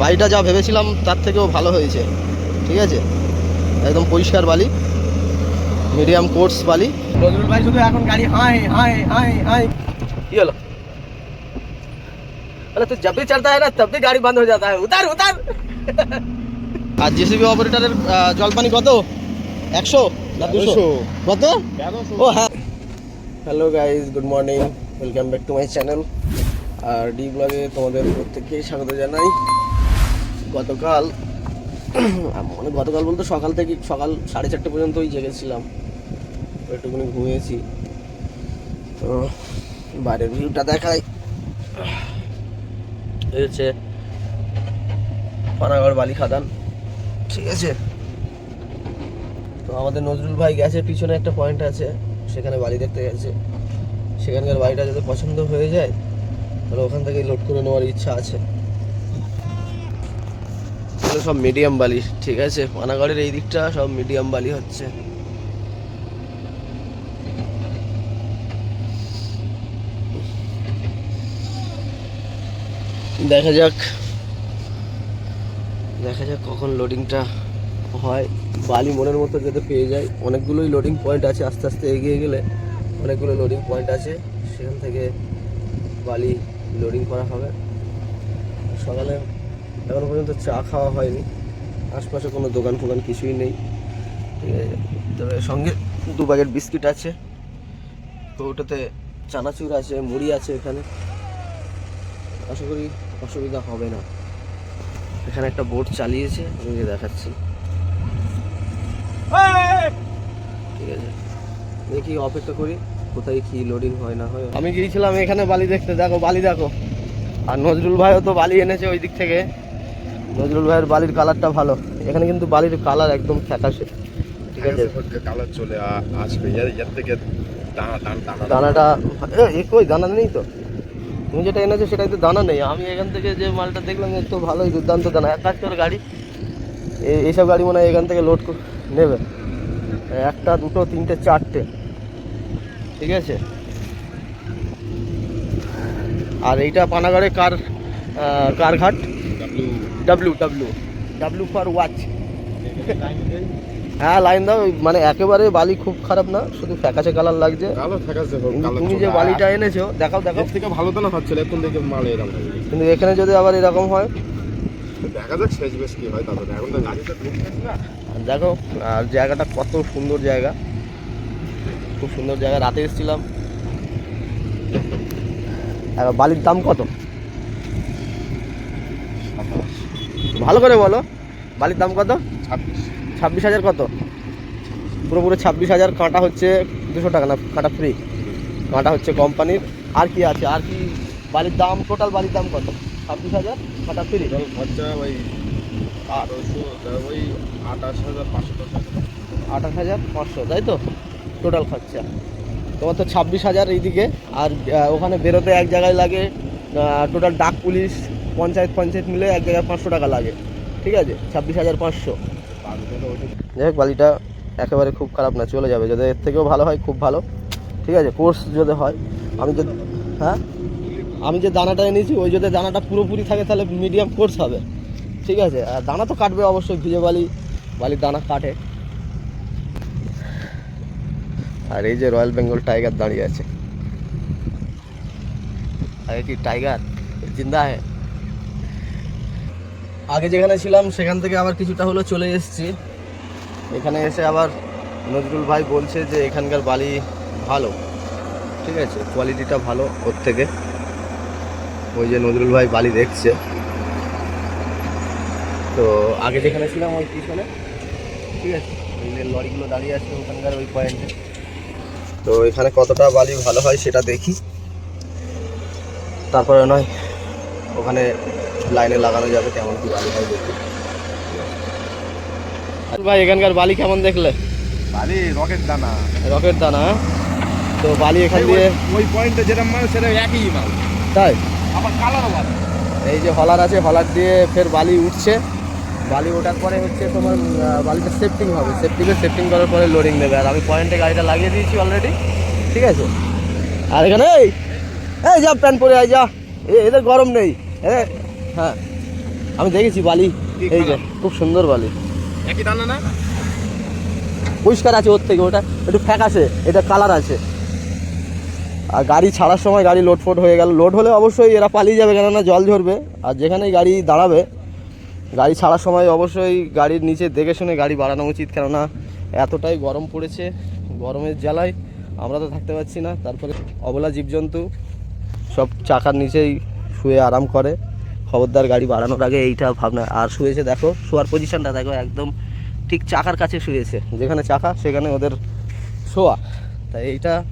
বালিটা যা ভেবেছিলাম তার থেকেও ভালো হয়েছে ঠিক আছে একদম পরিষ্কার বালি মিডিয়াম কোর্স বালি নজরুল ভাই শুধু এখন গাড়ি হাই হাই হাই হাই কি হলো अरे तो जब भी चलता है ना तब भी गाड़ी बंद हो जाता है उतार उतार আর জেসিবি অপারেটরের জলপানি কত একশো না দুশো কত ও হ্যাঁ hello guys good morning welcome back to my channel R D ব্লগে তোমাদের প্রত্যেককেই স্বাগত জানাই গতকাল মানে গতকাল বলতে সকাল থেকে, সকাল সাড়ে চারটে পর্যন্তই জেগেছিলাম। একটুখানি ঘুমিয়েছি। তো বাইরের ভিউটা দেখাই। এই হচ্ছে পানাগড় বালি খাদান। ঠিক আছে? তো আমাদের নজরুল ভাই গেছে, পিছনে একটা পয়েন্ট আছে, সেখানে বালি দেখতে গেছে। সেখানকার বাড়িটা যদি পছন্দ হয়ে যায়, তাহলে ওখান থেকে লোড করে নেওয়ার ইচ্ছা আছে। সব মিডিয়াম বালি, ঠিক আছে? পানাগড়ের এই দিকটা সব মিডিয়াম বালি হচ্ছে। দেখা যাক দেখা যাক কখন লোডিংটা হয়। বালি মনের মতো যাতে পেয়ে যায়। অনেকগুলোই লোডিং পয়েন্ট আছে, আস্তে আস্তে এগিয়ে গেলে অনেকগুলো লোডিং পয়েন্ট আছে। সেখান থেকে বালি লোডিং করা হবে। সকালে এখনও পর্যন্ত চা খাওয়া হয়নি। আশপাশে কোনো দোকান ফোকান কিছুই নেই। ঠিক আছে। তবে সঙ্গে দু প্যাকেট বিস্কিট আছে। তো ওটাতে চানাচুর আছে, মুড়ি আছে এখানে। আশা করি অসুবিধা হবে না। এখানে একটা বোট চালিয়েছে, আমি দেখাচ্ছি। ঠিক আছে। দেখি, অপেক্ষা করি, কোথায় কি লোডিং হয় না হয়। আমি গিয়েছিলাম এখানে বালি দেখতে। দেখো, বালি দেখো। আর নজরুল ভাইও তো বালি এনেছে ওই দিক থেকে। নজরুল ভাইয়ের বালির কালারটা ভালো। এখানে কিন্তু বালির কালার একদম ফ্যাকাশে। ঠিক আছে? কালার চলে আসবে। এর থেকে দানাটা এ, এ কই দানা নেই তো? তুমি যেটা এনেছো সেটাই তো দানা নেই। আমি এখান থেকে যে মালটা দেখলাম তো ভালোই দুর্দান্ত দানা। এক কাজ করে গাড়ি। এই- এইসব গাড়ি মনে হয় এখান থেকে লোড নেবে। একটা দুটো তিনটে চারটে। ঠিক আছে? আর এইটা পানাগড়ে কার কার ঘাট ডাব্লু ডাব্লু ডাব্লু ফর ওয়াচ হ্যাঁ লাইন দাও মানে একেবারে বালি খুব খারাপ না শুধু ফ্যাকাশে কালার লাগছে। তুমি যে বালিটা এনেছো দেখাও দেখাও। এর থেকে ভালো দানা হচ্ছিল এখন থেকে মাল এরকম কিন্তু এখানে যদি আবার এরকম হয়? দেখা যাক শেষ বেশ কি হয় তারপরে। এখন তো গাড়িটা না। আর দেখো আর জায়গাটা কত সুন্দর জায়গা। খুব সুন্দর জায়গা। রাতে এসেছিলাম। আর বালির দাম কত? ভালো করে বলো। বালির দাম কত? ছাব্বিশ। ছাব্বিশ হাজার কত? পুরোপুরি ছাব্বিশ হাজার কাঁটা হচ্ছে দুশো টাকা না কাঁটা ফ্রি কাঁটা হচ্ছে কোম্পানির। আর কি আছে? আর কি বালির দাম টোটাল বালির দাম কত? ছাব্বিশ হাজার কাঁটা ফ্রি খরচা ওই আঠারোশো ওই আঠাশ হাজার পাঁচশো আঠাশ হাজার পাঁচশো তাই তো? টোটাল খরচা। তোমার তো ছাব্বিশ হাজার এইদিকে। আর ওখানে বেরোতে এক জায়গায় লাগে টোটাল ডাক পুলিশ পঞ্চায়েত পঞ্চায়েত মিলে এক জায়গায় পাঁচশো টাকা লাগে। ঠিক আছে? ছাব্বিশ হাজার পাঁচশো। যাই হোক, বালিটা একেবারে খুব খারাপ না, চলে যাবে। যদি এর থেকেও ভালো হয়, খুব ভালো। ঠিক আছে? কোর্স যদি হয়, আমি যদি হ্যাঁ? আমি যে দানাটা এনেছি, ওই যদি দানাটা পুরোপুরি থাকে, তাহলে মিডিয়াম কোর্স হবে। ঠিক আছে? আর দানা তো কাটবে অবশ্যই, ভিজে বালি, বালির দানা কাটে। আর এই যে রয়্যাল বেঙ্গল টাইগার দাঁড়িয়ে আছে। আগে কি টাইগার জিন্দা হ্যাঁ আগে যেখানে ছিলাম, সেখান থেকে আবার কিছুটা হলো চলে এসেছি। এখানে এসে আবার নজরুল ভাই বলছে যে এখানকার বালি ভালো। ঠিক আছে কোয়ালিটিটা ভালো ওর থেকে। ওই যে নজরুল ভাই বালি দেখছে। তো আগে যেখানে ছিলাম, ওই পিছনে। ঠিক আছে, ওই যে লরিগুলো দাঁড়িয়ে আছে ওখানকার ওই পয়েন্টে তো এখানে কতটা বালি ভালো হয় সেটা দেখি। তারপরে নয় ওখানে লাইনে লাগানো যাবে কেমন কি বালি হয় দেখি। ভাই এখানকার বালি কেমন দেখলে? বালি রকেট দানা। রকেট দানা হ্যাঁ? তো বালি এখান দিয়ে ওই পয়েন্টে যেটা মাল সেটা একই মাল তাই? আবার কালারও ভালো এই যে হলার আছে হলার দিয়ে ফের বালি উঠছে। বালি ওঠার পরে হচ্ছে তোমার বালিটা সেফটিং হবে। সেফটিংয়ে সেফটিং করার পরে লোডিং দেবে আর আমি পয়েন্টে গাড়িটা লাগিয়ে দিয়েছি অলরেডি ঠিক আছে? আর এখানে এই যা প্যান্ট পরে আয় যা। এ এদের গরম নেই। হ্যাঁ। আমি দেখেছি বালি। এই যে খুব সুন্দর বালি। একই দানা না? পরিষ্কার আছে ওর থেকে ওটা একটু ফ্যাক আছে এটা কালার আছে। আর গাড়ি ছাড়ার সময় গাড়ি লোড ফোড হয়ে গেল। লোড হলে অবশ্যই এরা পালিয়ে যাবে কেননা জল ঝরবে। আর যেখানেই গাড়ি দাঁড়াবে গাড়ি ছাড়ার সময় অবশ্যই গাড়ির নিচে দেখে শুনে গাড়ি বাড়ানো উচিত কেননা এতটাই গরম পড়েছে গরমের জ্বালায় আমরা তো থাকতে পারছি না। তারপরে অবলা জীবজন্তু সব চাকার নিচেই শুয়ে আরাম করে। খবরদার গাড়ি বাড়ানোর আগে এইটা ভাবনা। আর শুয়েছে দেখো, শোয়ার পজিশনটা দেখো, একদম ঠিক চাকার কাছে শুয়েছে। যেখানে চাকা, সেখানে ওদের শোয়া। তাই এইটা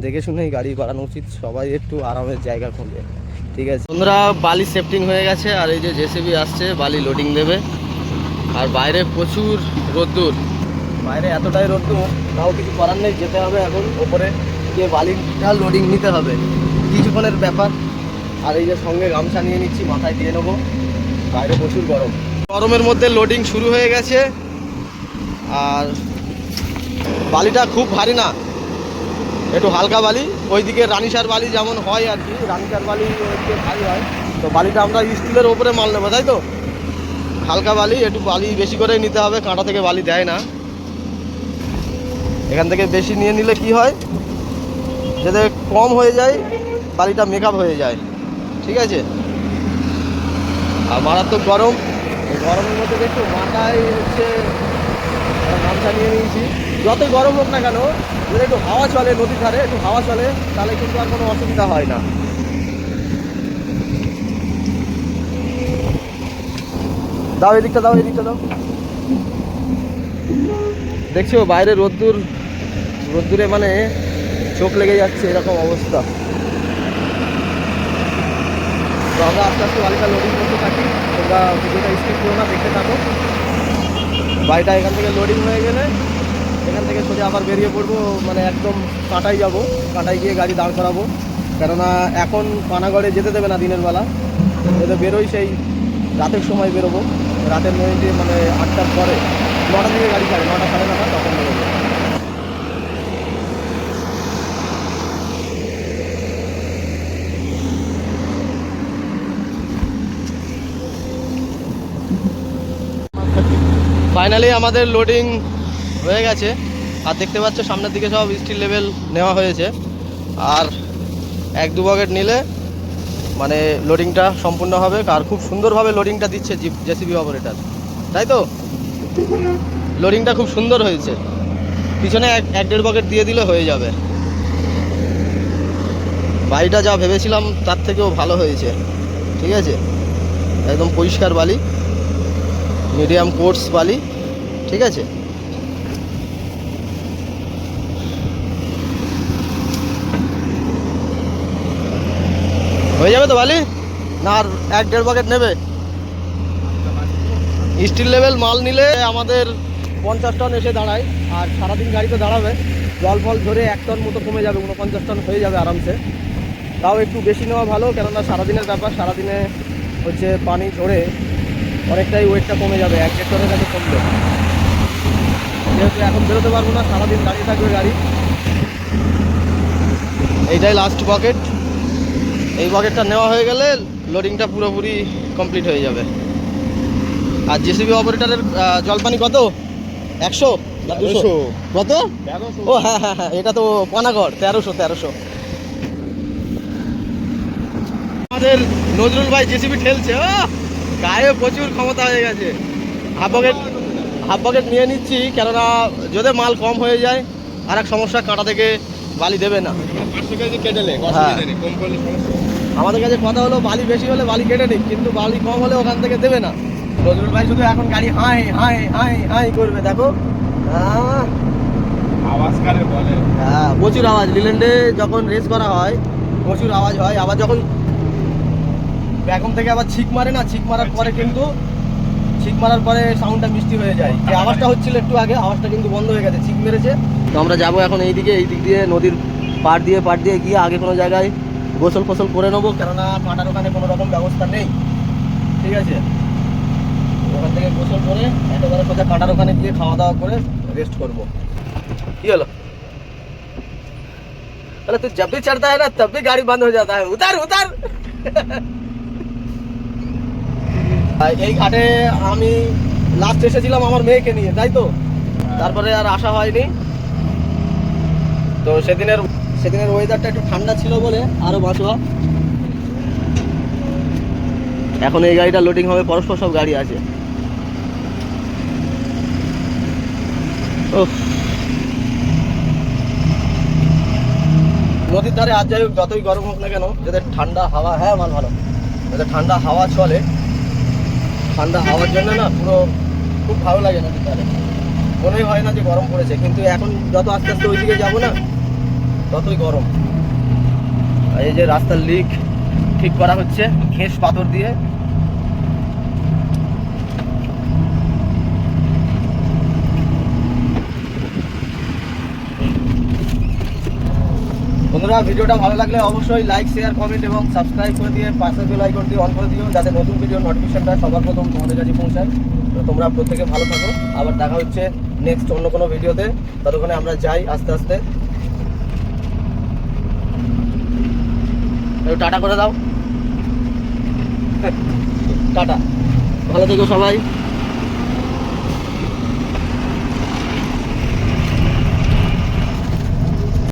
দেখে শুনেই গাড়ি বাড়ানো উচিত। সবাই একটু আরামের জায়গা খুঁজে। ঠিক আছে। বন্ধুরা, বালি সেফটিং হয়ে গেছে। আর এই যে জেসিবি আসছে, বালি লোডিং দেবে। আর বাইরে প্রচুর রোদ্দুর। বাইরে এতটাই রোদ্দুর, তাও কিছু করার নেই। যেতে হবে এখন, ওপরে গিয়ে বালিটা লোডিং নিতে হবে। কিছুক্ষণের ব্যাপার। আর এই যে সঙ্গে গামছা নিয়ে নিচ্ছি, মাথায় দিয়ে নেব। বাইরে প্রচুর গরম। গরমের মধ্যে লোডিং শুরু হয়ে গেছে। আর বালিটা খুব ভারী না। একটু হালকা বালি। ওইদিকে রানিসার বালি যেমন হয় আর কি, রানিসার বালি ভারী হয়। তো বালিটা আমরা স্টিলের ওপরে মাল নেব, তাই তো? হালকা বালি, একটু বালি বেশি করেই নিতে হবে, কাঁটা থেকে বালি দেয় না। এখান থেকে বেশি নিয়ে নিলে কি হয়? যাতে কম হয়ে যায়, বালিটা মেকআপ হয়ে যায়। ঠিক আছে? আর মারাত্মক গরম। গরমের মধ্যে দেখো, মাথায় হচ্ছে গামছা নিয়ে নিয়েছি। যতই গরম হোক না কেন যদি একটু হাওয়া চলে নদীর ধারে, একটু হাওয়া চলে, তাহলে কিন্তু আর কোনো অসুবিধা হয় না। দাও এদিকটা দাও এদিকটা, দাও। দেখছ, বাইরে রোদ্দুর, রোদ্দুরে মানে চোখ লেগে যাচ্ছে এরকম অবস্থা। তো আমরা আস্তে আস্তে বাড়িটা লোডিং করতে থাকি। তোমরা ভিডিওটা স্কিপ করো না, দেখতে থাকো। বাড়িটা এখান থেকে লোডিং হয়ে গেলে এখান থেকে সোজা আবার বেরিয়ে পড়ব মানে একদম কাঁটাই যাব। কাঁটাই গিয়ে গাড়ি দাঁড় করাবো। কেননা এখন পানাগড়ে যেতে দেবে না দিনের বেলা। যদি বেরোই সেই রাতের সময় বেরোবো। রাতের মধ্যে মানে আটটার পরে নটা থেকে গাড়ি ছাড়ে, নটা সাড়ে নটা তখন বেরোবো। ফাইনালি আমাদের লোডিং হয়ে গেছে। আর দেখতে পাচ্ছ, সামনের দিকে সব স্টিল লেভেল নেওয়া হয়েছে। আর এক দু বকেট নিলে মানে লোডিংটা সম্পূর্ণ হবে। আর খুব সুন্দরভাবে লোডিংটা দিচ্ছে জিপ জেসিবি অপারেটার তাই তো? লোডিংটা খুব সুন্দর হয়েছে। পিছনে এক এক দেড় বকেট দিয়ে দিলে হয়ে যাবে। বাড়িটা যা ভেবেছিলাম, তার থেকেও ভালো হয়েছে। ঠিক আছে? একদম পরিষ্কার বালি। মিডিয়াম কোর্স বালি, ঠিক আছে? হয়ে যাবে তো বালি? না, আর এক দেড় প্যাকেট নেবে? স্টিল লেভেল মাল নিলে আমাদের পঞ্চাশ টন এসে দাঁড়ায়, আর সারাদিন গাড়িতে দাঁড়াবে। জল ফল ধরে এক টন মতো কমে যাবে, উনপঞ্চাশ টন হয়ে যাবে আরামসে। তাও একটু বেশি নেওয়া ভালো, কেননা সারাদিনের ব্যাপার, সারাদিনে হচ্ছে পানি ধরে অনেকটাই ওয়েটটা কমে যাবে এক দেড় টনের কাছে কমবে। যেহেতু এখন বেরোতে পারব না সারাদিন দাঁড়িয়ে থাকবে গাড়ি। এইটাই লাস্ট পকেট এই পকেটটা নেওয়া হয়ে গেলে লোডিংটা পুরোপুরি কমপ্লিট হয়ে যাবে। আর জেসিবি অপারেটারের জলপানি কত? একশো দুশো? কত? ও হ্যাঁ হ্যাঁ হ্যাঁ এটা তো পানাগড় তেরোশো তেরোশো। আমাদের নজরুল ভাই জেসিবি ঠেলছে ও গায়ে প্রচুর ক্ষমতা হয়ে গেছে। হাফ বকেট হাফ বকেট নিয়ে নিচ্ছি কেননা যদি মাল কম হয়ে যায় আর এক সমস্যা কাঁটা থেকে বালি দেবে না। হ্যাঁ। আমাদের কাছে কথা হলো বালি বেশি হলে বালি কেটে নিক কিন্তু বালি কম হলে ওখান থেকে দেবে না। নজরুল ভাই শুধু এখন গাড়ি হাই হাই হাই হাই করবে দেখো। আওয়াজ কারে বলে? হ্যাঁ প্রচুর আওয়াজ। লিল্যান্ডে যখন রেস করা হয় প্রচুর আওয়াজ হয়। আবার যখন ব্যাকম থেকে আবার ছিক মারে না ছিক মারার পরে কিন্তু ছিক মারার পরে সাউন্ডটা মিষ্টি হয়ে যায় যে আওয়াজটা হচ্ছিল একটু আগে আওয়াজটা কিন্তু বন্ধ হয়ে গেছে ছিক মেরেছে তো আমরা যাবো এখন এইদিকে এই দিক দিয়ে নদীর পাড় দিয়ে পাড় দিয়ে গিয়ে আগে কোনো জায়গায় গোসল ফসল করে নেবো কেননা পাটার ওখানে কোনো রকম ব্যবস্থা নেই ঠিক আছে ওখান থেকে গোসল করে একেবারে সোজা কাঁটার ওখানে গিয়ে খাওয়া দাওয়া করে রেস্ট করবো কি হলো अरे तू जब भी चढ़ता है ना तब भी गाड़ी बंद हो जाता है उतार उतार আর এই ঘাটে আমি লাস্ট এসেছিলাম আমার মেয়েকে নিয়ে, তাই তো? তারপরে আর আসা হয়নি। তো সেদিনের সেদিনের ওয়েদারটা একটু ঠান্ডা ছিল বলে আরও বাঁচোয়া এখন এই গাড়িটা লোডিং হবে, পরস্পর সব গাড়ি আছে। নদীর ধারে আজ যাই হোক, যতই গরম হোক না কেন, যাদের ঠান্ডা হাওয়া হ্যাঁ মাল ভালো। যাদের ঠান্ডা হাওয়া চলে ঠান্ডা হওয়ার জন্য না পুরো খুব ভালো লাগে না ধারে মনেই হয় না যে গরম পড়েছে, কিন্তু এখন যত আস্তে আস্তে ওই দিকে যাব না, ততই গরম। এই যে রাস্তার লিক ঠিক করা হচ্ছে, ঘেঁস পাথর দিয়ে। বন্ধুরা, ভিডিওটা ভালো লাগলে অবশ্যই লাইক শেয়ার কমেন্ট এবং সাবস্ক্রাইব করে দিয়ে পাশে বেল আইকনটি অন করে দিও, যাতে নতুন ভিডিও নোটিফিকেশনটা সবার প্রথম তোমাদের কাছে পৌঁছায়। তো তোমরা প্রত্যেকে ভালো থাকো। আবার দেখা হচ্ছে নেক্সট অন্য কোনো ভিডিওতে ততক্ষণে আমরা যাই আস্তে আস্তে। টাটা করে দাও। টাটা। ভালো থেকো সবাই।